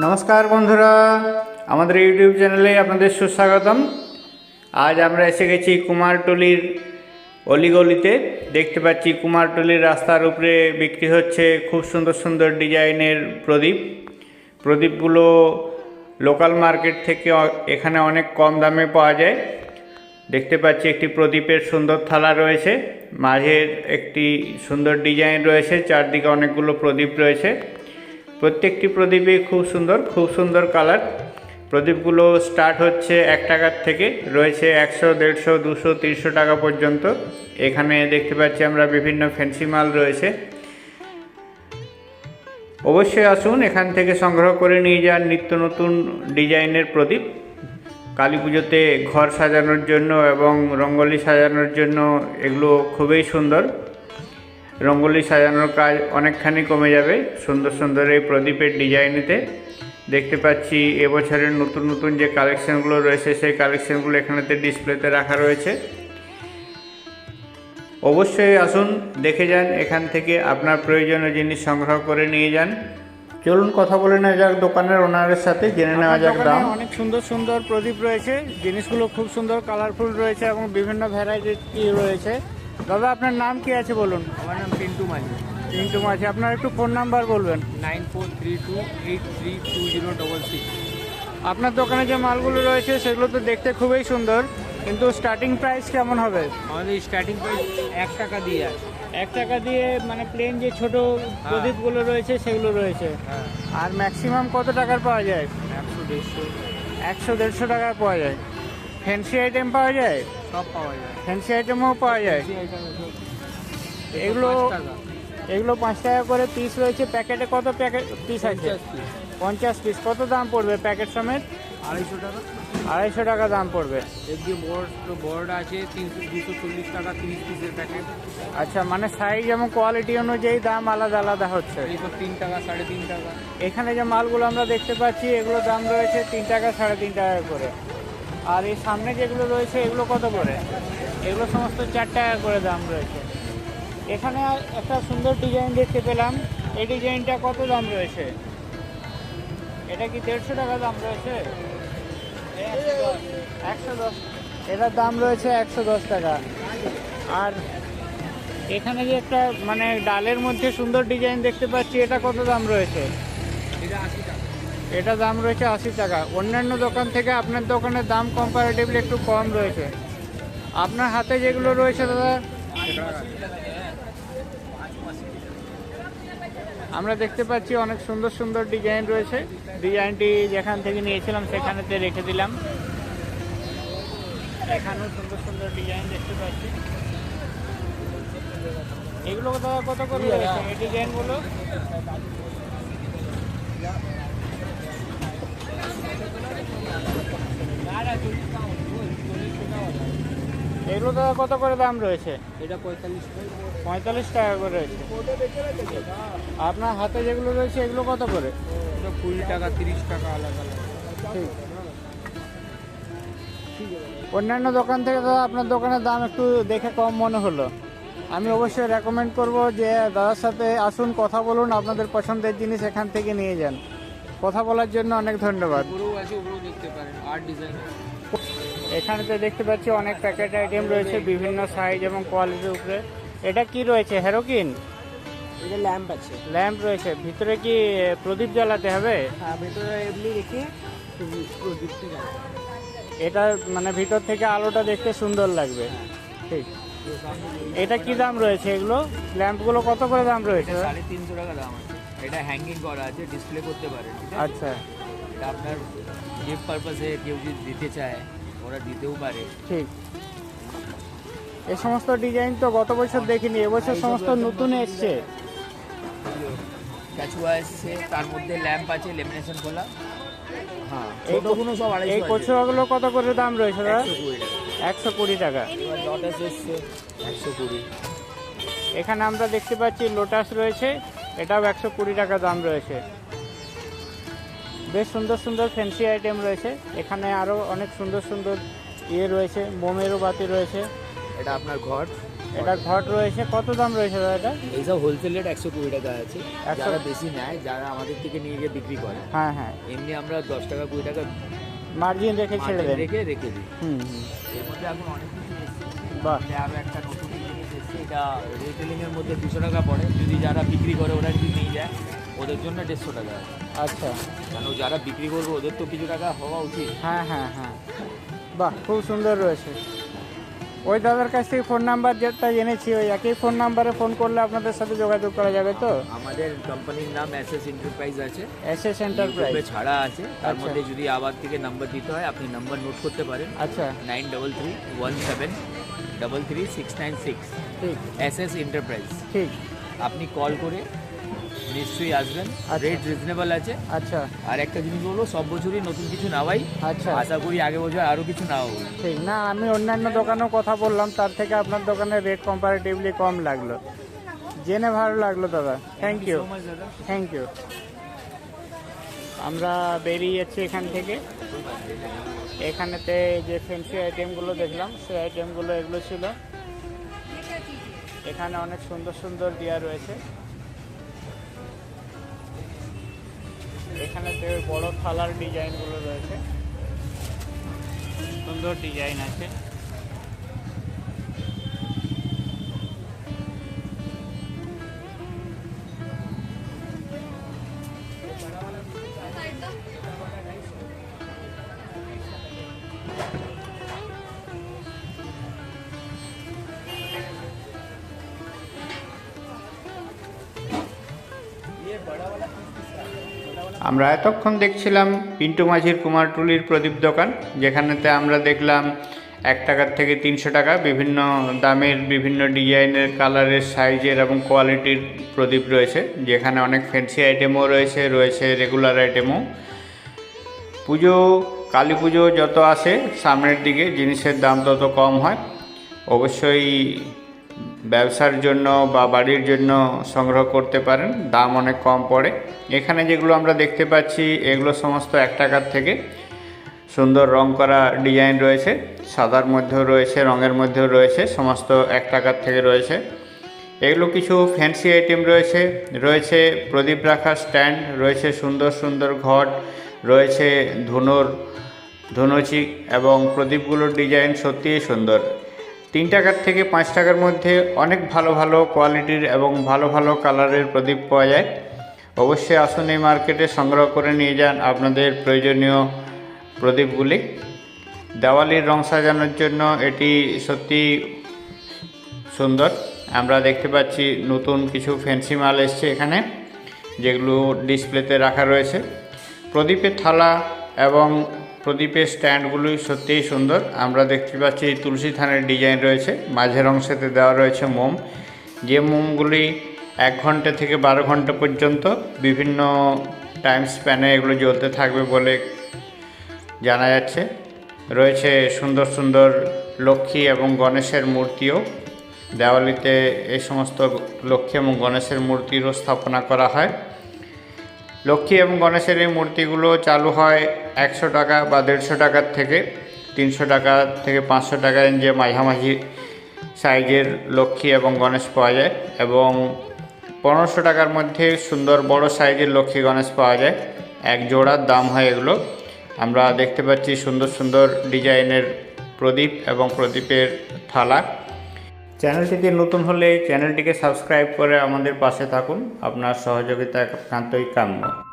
নমস্কার বন্ধুরা, আমাদের ইউটিউব চ্যানেলে আপনাদের সুস্বাগতম। আজ আমরা এসে গেছি কুমারটুলির অলিগলিতে। দেখতে পাচ্ছি কুমারটুলির রাস্তার উপরে বিক্রি হচ্ছে খুব সুন্দর সুন্দর ডিজাইনের প্রদীপ। প্রদীপগুলো লোকাল মার্কেট থেকে এখানে অনেক কম দামে পাওয়া যায়। দেখতে পাচ্ছি একটি প্রদীপের সুন্দর থালা রয়েছে। মাঝের একটি সুন্দর ডিজাইন রয়েছে, চারদিকে অনেকগুলো প্রদীপ রয়েছে। প্রত্যেকটি প্রদীপই খুব সুন্দর খুব সুন্দর কালার। প্রদীপগুলো স্টার্ট হচ্ছে এক টাকার থেকে, রয়েছে একশো, দেড়শো, দুশো, তিনশো টাকা পর্যন্ত। এখানে দেখতে পাচ্ছি আমরা বিভিন্ন ফ্যান্সি মাল রয়েছে। অবশ্যই আসুন, এখান থেকে সংগ্রহ করে নিয়ে যান নিত্য নতুন ডিজাইনের প্রদীপ। কালী পুজোতে ঘর সাজানোর জন্য এবং রঙ্গোলি সাজানোর জন্য এগুলো খুবই সুন্দর। রঙ্গোলি সাজানোর কাজ অনেকখানি কমে যাবে। সুন্দর সুন্দর এই প্রদীপের ডিজাইনেতে দেখতে পাচ্ছি এবছরের নতুন নতুন যে কালেকশনগুলো রয়েছে সেই কালেকশনগুলো এখানেতে ডিসপ্লেতে রাখা রয়েছে। অবশ্যই আসুন দেখে যান এখান থেকে আপনার প্রয়োজনীয় জিনিস সংগ্রহ করে নিয়ে যান। চলুন কথা বলে নেওয়া যাক দোকানের ওনারের সাথে জেনে নেওয়া যাক দাম। অনেক সুন্দর সুন্দর প্রদীপ রয়েছে জিনিসগুলো খুব সুন্দর কালারফুল রয়েছে এবং বিভিন্ন ভ্যারাইটি রয়েছে। দাদা আপনার নাম কি আছে বলুন? আমার নাম পিন্টু মাঝি। পিন্টু মাঝি আপনার একটু ফোন নাম্বার বলবেন। Nine four three two eight three two zero double six. আপনার দোকানে যে মালগুলো রয়েছে সেগুলো তো দেখতে খুবই সুন্দর কিন্তু স্টার্টিং প্রাইস কেমন হবে? আমাদের স্টার্টিং প্রাইস এক টাকা দিয়ে আছে। এক টাকা দিয়ে মানে প্লেন যে ছোট প্রদীপগুলো রয়েছে সেগুলো রয়েছে। হ্যাঁ। আর ম্যাক্সিমাম কত টাকার পাওয়া যায়? একশো দেড়শো। একশো দেড়শো টাকার পাওয়া যায়। ফ্যান্সি আইটেম পাওয়া যায়? সব পাওয়া যায়। ফ্যান্সি আইটেমও পাওয়া যায়। এগুলো এগুলো পাঁচ টাকা। করে পিস রয়েছে। প্যাকেটে কত প্যাকেট পিস আছে? পঞ্চাশ পিস কত দাম পড়বে প্যাকেট সমেত? আড়াইশো টাকা। আড়াইশো টাকা দাম পড়বে। আছে তিনশো দুশো চল্লিশ টাকা তিরিশ পিসের প্যাকেট আচ্ছা মানে সাইজ এবং কোয়ালিটি অনুযায়ী দাম আলাদা আলাদা হচ্ছে। এইসব তিন টাকা সাড়ে তিন টাকা। এখানে যে মালগুলো আমরা দেখতে পাচ্ছি এগুলো দাম রয়েছে তিন টাকা সাড়ে তিন টাকা করে। আর এই সামনে যেগুলো রয়েছে, এগুলো কত করে? এগুলো সমস্ত চার টাকা করে দাম রয়েছে। এখানে একটা সুন্দর ডিজাইন দেখতে পেলাম। এই ডিজাইনটা কত দাম রয়েছে? এটা কি দেড়শো টাকা দাম রয়েছে? একশো দশ। এটার দাম রয়েছে একশো দশ টাকা। আর এখানে যে একটা মানে ডালের মধ্যে সুন্দর ডিজাইন দেখতে পাচ্ছি, এটা কত দাম রয়েছে? এটা আশি এটা দাম রয়েছে আশি টাকা। অন্যান্য দোকান থেকে আপনার দোকানের দাম কম্পারেটিভলি একটু কম রয়েছে। আপনার হাতে যেগুলো রয়েছে দাদা আমরা দেখতে পাচ্ছি অনেক সুন্দর সুন্দর ডিজাইন রয়েছে। ডিজাইনটি যেখান থেকে নিয়েছিলাম সেখানেতে রেখে দিলাম। এখানেও সুন্দর সুন্দর ডিজাইন দেখতে পাচ্ছি। এগুলো দাদা কত করে রয়েছে? এই ডিজাইনগুলো এগুলো দাদা কত করে দাম রয়েছে? এটা পঁয়তাল্লিশ টাকা। পঁয়তাল্লিশ টাকা করে রয়েছে। আপনার হাতে যেগুলো রয়েছে এগুলো কত করে? কুড়ি টাকা তিরিশ টাকা আলাদা আলাদা। ঠিক। অন্যান্য দোকান থেকে দাদা আপনার দোকানের দাম একটু দেখে কম মনে হলো। আমি অবশ্যই রেকমেন্ড করব যে দাদার সাথে আসুন কথা বলুন আপনাদের পছন্দের জিনিস এখান থেকে নিয়ে যান। কথা বলার জন্য অনেক ধন্যবাদ। এখানে তো দেখতে পাচ্ছি অনেক প্যাকেট আইটেম রয়েছে বিভিন্ন সাইজ এবং কোয়ালিটির উপরে। এটা কি রয়েছে? হেরোকিন এটা ল্যাম্প আছে। ল্যাম্প রয়েছে। ভিতরে কি প্রদীপ জ্বালাতে হবে? হ্যাঁ ভেতরে এমনি রেখে এটা মানে ভিতর থেকে আলোটা দেখতে সুন্দর লাগবে। ঠিক। এটা কি দাম রয়েছে এগুলো? ল্যাম্পগুলো কত করে দাম রয়েছে? সাড়ে তিনশো টাকা দাম আছে। এটা হ্যাঙ্গিং করা আছে ডিসপ্লে করতে পারে আচ্ছা। এটা আপনার গিফট পারপাসে কেউ যদি দিতে চায় ওরা দিতেও পারে। ঠিক। এই সমস্ত ডিজাইন তো গত বছর দেখিনি এবছর সমস্ত নতুন এসছে। কাছুয়া এসছে তার মধ্যে ল্যাম্প আছে লেমিনেশন খোলা। হ্যাঁ। এই ছোটগুলো সব আড়াইশো। কচুয়াগুলো কত করে দাম রয়েছে দাদা? একশো কুড়ি টাকা। লটাস এসছে একশো কুড়ি। এখানে আমরা দেখতে পাচ্ছি লোটাস রয়েছে। এটাও একশো কুড়ি টাকা দাম রয়েছে। বেশ সুন্দর সুন্দর ফ্যান্সি আইটেম রয়েছে। এখানে আরও অনেক সুন্দর সুন্দর ইয়ে রয়েছে মোমেরও বাতি রয়েছে। এটা আপনার ঘর এটা ঘট রয়েছে। কত দাম রয়েছে দাদা এটা? এইসব হোলসেল রেট একশো কুড়ি টাকা আছে। 100 যারা বেশি নেয় যারা আমাদের থেকে নিয়ে গিয়ে বিক্রি করে হ্যাঁ হ্যাঁ। এমনি আমরা দশ টাকা কুড়ি টাকা মার্জিন রেখে ছেড়ে দেন। রেখে রেখে দিই। হুম হুম। এর মধ্যে এখন অনেক কিছু বাহ। আরও একটা নতুন এটা রিটেলিংয়ের মধ্যে দুশো টাকা পড়ে। যদি যারা বিক্রি করে ওরা যদি নিয়ে যায়। ওদের জন্য দেড়শো টাকা। আচ্ছা। কেন যারা বিক্রি করবে ওদের তো কিছু টাকা হওয়া উচিত। হ্যাঁ হ্যাঁ হ্যাঁ। বাহ খুব সুন্দর রয়েছে। ওই দাদার কাছ থেকে ফোন নাম্বার যেটা জেনেছি ওই একই ফোন নাম্বারে ফোন করলে আপনাদের সাথে যোগাযোগ করা যাবে তো? আমাদের কোম্পানির নাম এস এস এন্টারপ্রাইজ আছে। এস এস ইউটিউবে এন্টারপ্রাইজ ছাড়া আছে। তার আচ্ছা। মধ্যে যদি আবার থেকে নাম্বার দিতে হয় আপনি নাম্বার নোট করতে পারেন। আচ্ছা। Nine double three one seven double three six nine six ঠিক। এস এস এন্টারপ্রাইজ ঠিক। আপনি কল করে নিশ্চয়ই আসবেন। আচ্ছা। রেট রিজনেবল আছে। আচ্ছা। আর একটা জিনিস বলব সব বছরই নতুন কিছু নাওয়াই আচ্ছা। আশা করি আগে বছর আরও কিছু নাও ঠিক। না আমি অন্যান্য দোকানেও কথা বললাম তার থেকে আপনার দোকানের রেট কম্পারেটিভলি কম লাগল। জেনে ভালো লাগল দাদা। থ্যাংক ইউ থ্যাংক ইউ আমরা বেরিয়ে যাচ্ছি এখান থেকে। এখানেতে যে ফ্যান্সি আইটেমগুলো দেখলাম সেই আইটেমগুলো এগুলো ছিল। এখানে অনেক সুন্দর সুন্দর দেওয়া রয়েছে। এখানে বড় থালার ডিজাইনগুলো রয়েছে। সুন্দর ডিজাইন আছে। আমরা এতক্ষণ দেখছিলাম পিন্টু মাঝির কুমারটুলির প্রদীপ দোকান, যেখানেতে আমরা দেখলাম এক টাকার থেকে তিনশো টাকা বিভিন্ন দামের, বিভিন্ন ডিজাইনের, কালারের, সাইজের এবং কোয়ালিটির প্রদীপ রয়েছে, যেখানে অনেক ফ্যান্সি আইটেমও রয়েছে রয়েছে রেগুলার আইটেমও পুজো, কালী পুজো যত আসে, সামনের দিকে জিনিসের দাম তত কম হয়। অবশ্যই ব্যবসার জন্য বা বাড়ির জন্য সংগ্রহ করতে পারেন, দাম অনেক কম পড়ে। এখানে যেগুলো আমরা দেখতে পাচ্ছি, এগুলো সমস্ত এক টাকার থেকে সুন্দর রং করা ডিজাইন রয়েছে। সাদার মধ্যেও রয়েছে, রঙের মধ্যেও রয়েছে, সমস্ত এক টাকার থেকে রয়েছে। এগুলো কিছু ফ্যান্সি আইটেম রয়েছে। রয়েছে প্রদীপ রাখার স্ট্যান্ড রয়েছে সুন্দর সুন্দর ঘট, রয়েছে ধুনোর, ধুনুচি এবং প্রদীপগুলোর ডিজাইন সত্যিই সুন্দর। তিন টাকার থেকে পাঁচ টাকার মধ্যে অনেক ভালো ভালো কোয়ালিটির এবং ভালো ভালো কালারের প্রদীপ পাওয়া যায়। অবশ্যই আসুন এই মার্কেটে সংগ্রহ করে নিয়ে যান আপনাদের প্রয়োজনীয় প্রদীপগুলি। দেওয়ালির রং সাজানোর জন্য এটি সত্যি সুন্দর। আমরা দেখতে পাচ্ছি নতুন কিছু ফ্যান্সি মাল এসছে এখানে, যেগুলো ডিসপ্লেতে রাখা রয়েছে। প্রদীপের থালা এবং প্রদীপের স্ট্যান্ডগুলি সত্যিই সুন্দর। আমরা দেখতে পাচ্ছি তুলসী থানের ডিজাইন রয়েছে। মাঝের অংশেতে দেওয়া রয়েছে মোম। যে মোমগুলি এক ঘণ্টা থেকে বারো ঘণ্টা পর্যন্ত বিভিন্ন টাইম স্প্যানে এগুলো জ্বলতে থাকবে বলে জানা যাচ্ছে। রয়েছে সুন্দর সুন্দর লক্ষ্মী এবং গণেশের মূর্তিও। দেওয়ালিতে এই সমস্ত লক্ষ্মী এবং গণেশের মূর্তিরও স্থাপনা করা হয়। লক্ষ্মী এবং গণেশের এই মূর্তিগুলো চালু হয় একশো টাকা বা দেড়শো টাকার থেকে তিনশো টাকা থেকে পাঁচশো টাকা রেঞ্জে মাঝামাঝি সাইজের লক্ষ্মী এবং গণেশ পাওয়া যায় এবং পনেরোশো টাকার মধ্যে সুন্দর বড় সাইজের লক্ষ্মী গণেশ পাওয়া যায়। এক জোড়ার দাম হয় এগুলো। আমরা দেখতে পাচ্ছি সুন্দর সুন্দর ডিজাইনের প্রদীপ এবং প্রদীপের থালা। চ্যানেলটিতে নতুন হলে চ্যানেলটিকে সাবস্ক্রাইব করে আমাদের পাশে থাকুন। আপনার সহযোগিতা একান্তই কাম্য।